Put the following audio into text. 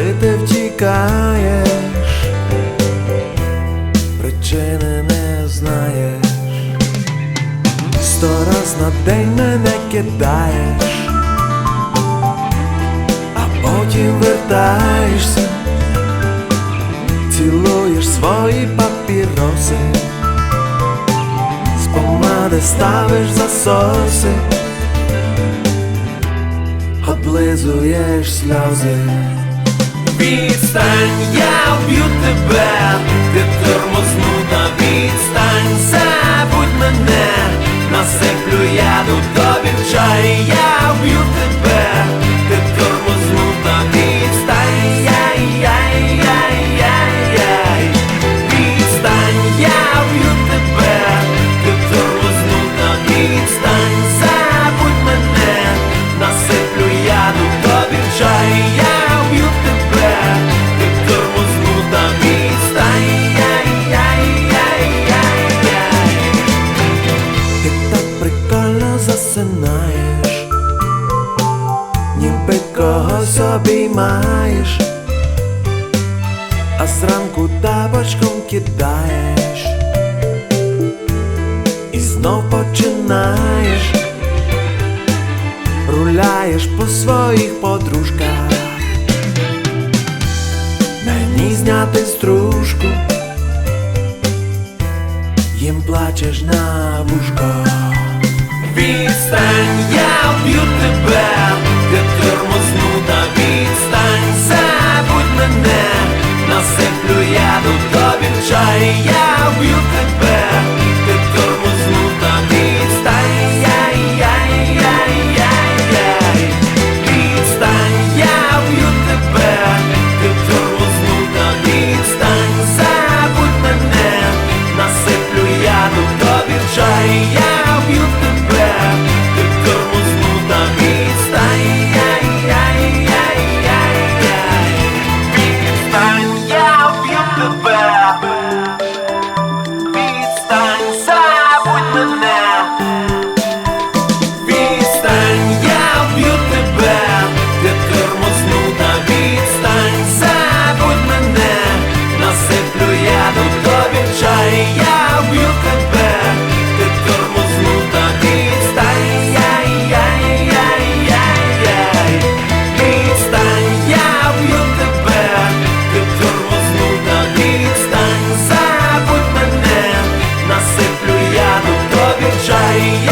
ти втікаєш, причини не знаєш, сто раз на день мене кидаєш, а потім вертаєшся, цілуєш свої папіроси, з помади ставиш засоси облизуєш сльози. Відстань, я вб'ю тебе, ти тормознута відстань, забудь мене, насиплю яду тобі в чай, я вб'ю тебе, когось обіймаєш, а зранку тапочком кидаєш. І знов починаєш, руляєш по своїх подружках, мені зняти стружку, їм плачеш на вушко. yeah.